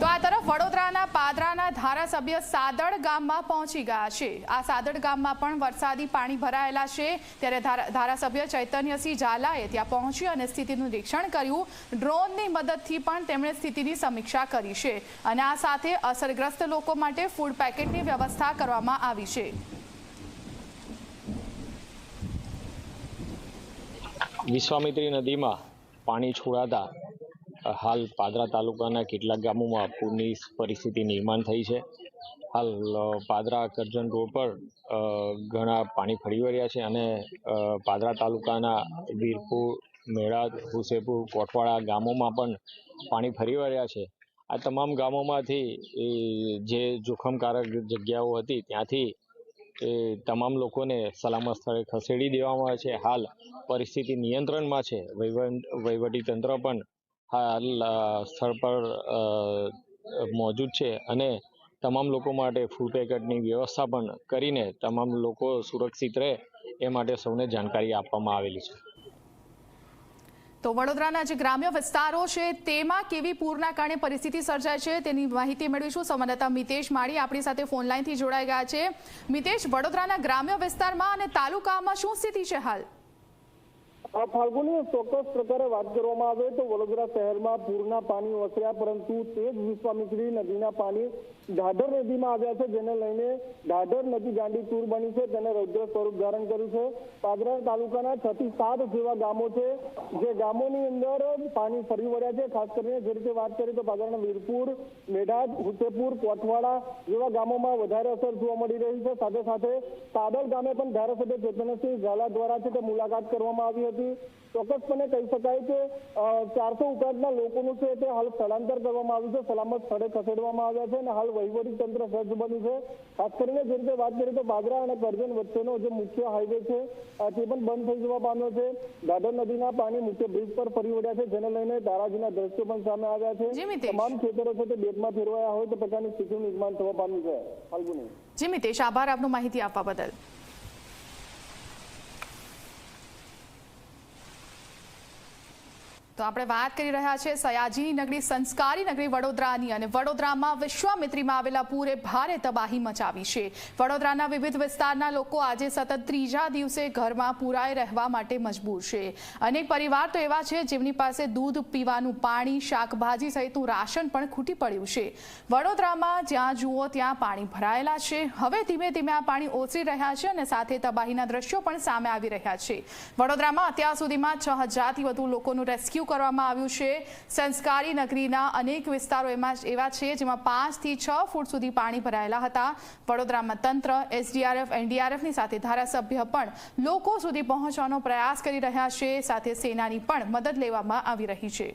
તો આ તરફ વડોદરાના પાદરાના ધારાસભ્ય સાદડ ગામમાં પહોંચી ગયા છે. આ સાદળ ગામમાં પણ વરસાદી પાણી ભરાયેલા છે. ત્યારે ધારા- ધારાસભ્ય ચૈતન્યસિંહ ઝાલાએ ત્યાં પહોંચી અને સ્થિતિનું નિરીક્ષણ કર્યું. ડ્રોનની મદદથી પણ તેમણે સ્થિતિની સમીક્ષા કરી છે. અને આ સાથે અસરગ્રસ્ત લોકો માટે ફૂડ પેકેટની વ્યવસ્થા કરવામાં આવી છે. વિશ્વામિત્રી નદીમાં પાણી છોડાતા હાલ પાદરા તાલુકાના કેટલાક ગામોમાં પૂરની પરિસ્થિતિ નિર્માણ થઈ છે. હાલ પાદરા કરજણ રોડ પર ઘણા પાણી ફરી વળ્યા છે અને પાદરા તાલુકાના વીરપુર, મેળાદ, હુસેપુર કોટવાડા ગામોમાં પણ પાણી ફરી વળ્યા છે. આ તમામ ગામોમાંથી જે જોખમકારક જગ્યાઓ હતી ત્યાંથી, એ, તમામ લોકોને સલામત સ્થળે ખસેડી દેવામાં આવે છે. હાલ, પરિસ્થિતિ નિયંત્રણમાં છે. વહીવટ તંત્ર પણ સ્થળ પર મોજૂદ છે અને તમામ લોકો માટે ફૂડ પેકેટની વ્યવસ્થા પણ કરીને તમામ લોકો સુરક્ષિત રહે એ માટે સૌને જાણકારી આપવામાં આવેલી છે. તો વડોદરાના જે ગ્રામ્ય વિસ્તારો છે, તેમાં કેવી પૂરના કારણે પરિસ્થિતિ સર્જાય છે તેની માહિતી મેળવીશું. સંવાદદાતા મિતેશ માળી આપણી સાથે ફોન લાઈનથી જોડાઈ ગયા છે. મિતેશ, વડોદરાના ગ્રામ્ય વિસ્તારમાં અને તાલુકામાં શું સ્થિતિ છે હાલ? ફાલ્ગુની ચોક્કસ પ્રકારે વાત કરવામાં આવે તો વડોદરા શહેરમાં પૂરના પાણી વસર્યા પરંતુ તે જ વિશ્વામિત્રી નદીના પાણી ઢાઢર નદીમાં આવ્યા છે, જેને લઈને ઢાઢર નદી ગાંડી તૂર બની છે, તેને રૌદ્ર સ્વરૂપ ધારણ કર્યું છે. પાદરા તાલુકાના છ થી સાત જેવા ગામો છે, જે ગામોની અંદર પાણી ફરી વળ્યા છે. ખાસ કરીને જે રીતે વાત કરીએ તો પાદરાના વીરપુર, મેઢાજ, હુસેપુર કોટવાડા જેવા ગામોમાં વધારે અસર જોવા મળી રહી છે. સાથે સાથે સાદલ ગામે પણ ધારાસભ્ય ચેતનસિંહ ઝાલા દ્વારા છે તે મુલાકાત કરવામાં આવી હતી. ચોક્કસપણે કહી શકાય કે ચારસો ઉપરાંતના લોકોનું છે તે હાલ સ્થળાંતર કરવામાં આવ્યું છે સલામત સ્થળે ખસેડવામાં આવ્યા છે અને હાલ વહીવટી તંત્ર સજ્જ બન્યું છે. ખાસ કરીને જે રીતે વાત કરીએ તો બાદરા અને કરજણ વચ્ચેનો જે મુખ્ય હાઈવે છે તે પણ બંધ થઈ જવા પામ્યો છે. દાદર નદીના પાણી મુખ્ય બ્રિજ પર ફરી વળ્યા છે જેને લઈને તારાજીના દ્રશ્યો પણ સામે આવ્યા છે. તમામ ખેતરો છે તે બેટમાં ફેરવાયા હોય તે પ્રકારની સ્થિતિનું નિર્માણ થવા પામ્યું છે. ફાલ્ગુની જી મિતેશ આભાર આપનું માહિતી આપવા બદલ. તો આપણે વાત કરી રહ્યા છે સયાજીની નગરી સંસ્કારી નગરી વડોદરાની અને વડોદરામાં વિશ્વામિત્રીમાં આવેલા પૂરે ભારે તબાહી મચાવી છે. વડોદરાના વિવિધ વિસ્તારના લોકો આજે સતત ત્રીજા દિવસે ઘરમાં પુરાઈ રહેવા માટે મજબૂર છે. અનેક પરિવાર તો એવા છે જેમની પાસે દૂધ પીવાનું પાણી, શાકભાજી સહિતનું રાશન પણ ખૂટી પડ્યું છે. વડોદરામાં જ્યાં જુઓ ત્યાં પાણી ભરાયેલા છે. હવે ધીમે ધીમે આ પાણી ઓસરી રહ્યા છે અને સાથે તબાહીના દ્રશ્યો પણ સામે આવી રહ્યા છે. વડોદરામાં અત્યાર સુધીમાં છ હજારથી વધુ લોકોનું રેસ્ક્યુ કરવામાં આવ્યું છે. સંસ્કારી નગરીના અનેક વિસ્તારો એમાં એવા છે જેમાં પાંચથી છ ફૂટ સુધી પાણી ભરાયેલા હતા. વડોદરામાં તંત્ર, એસડીઆરએફ, એનડીઆરએફની સાથે ધારાસભ્ય પણ લોકો સુધી પહોંચવાનો પ્રયાસ કરી રહ્યા છે. સાથે સેનાની પણ મદદ લેવામાં આવી રહી છે.